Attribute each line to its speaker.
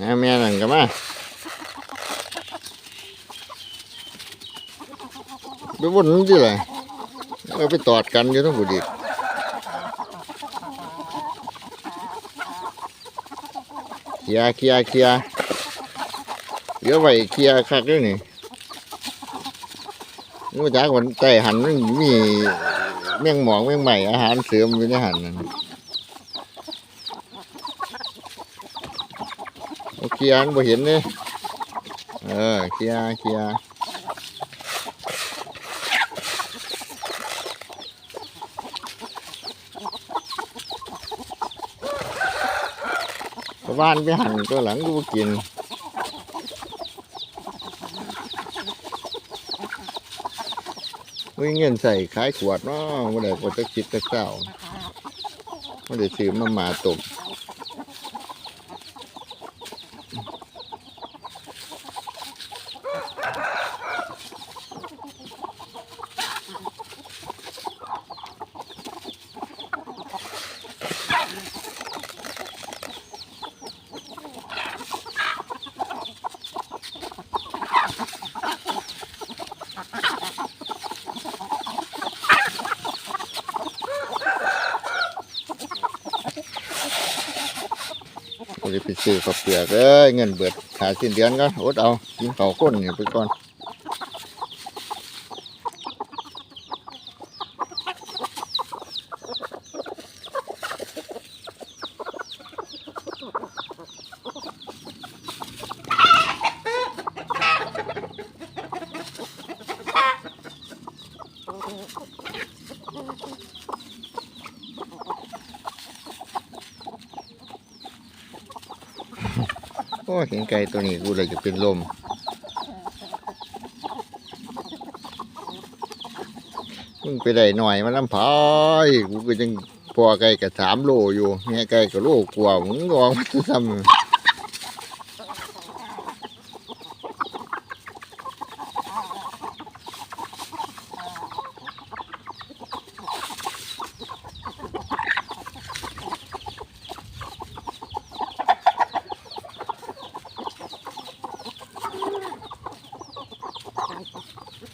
Speaker 1: หาแม่นั่นก็มาไปวนนั่นที่ไรเอาไปตอดกันอยู่ทั้งหมดอีเคลียเคลียเคลียเดี๋ยวไว้เคลียคักด้วยนี่งูจากวันใจหันมันมีแมงหมองแมงใหม่อาหารเสริมอยู่ในหันนั่น โอ เคลียร์อันบ่เห็นเลยเออเคลียร์เคลียร์ชาวบ้านไปหันตัวหลังกูกินมีเงินใส่ขายขวดเนาะบ่ได้กดจะคิดจะเจ้าบ่ได้ซื้อมาหมาตก ไปซื้อข้าวเปลือกเอ้ยเงินเบิดขาสิ้นเดือนก็อดเอากินข้าวก้นอยู่ไปก่อน โอ้เห็นไก่ตัวนี้กูเลยจะเป็นลม มึงไปได้หน่อยมาลำพายกูก็ยังพอไก่กับสามโลอยู่เนี่ยไก่กับโลกลัวมึงลองมาทำ 好。好好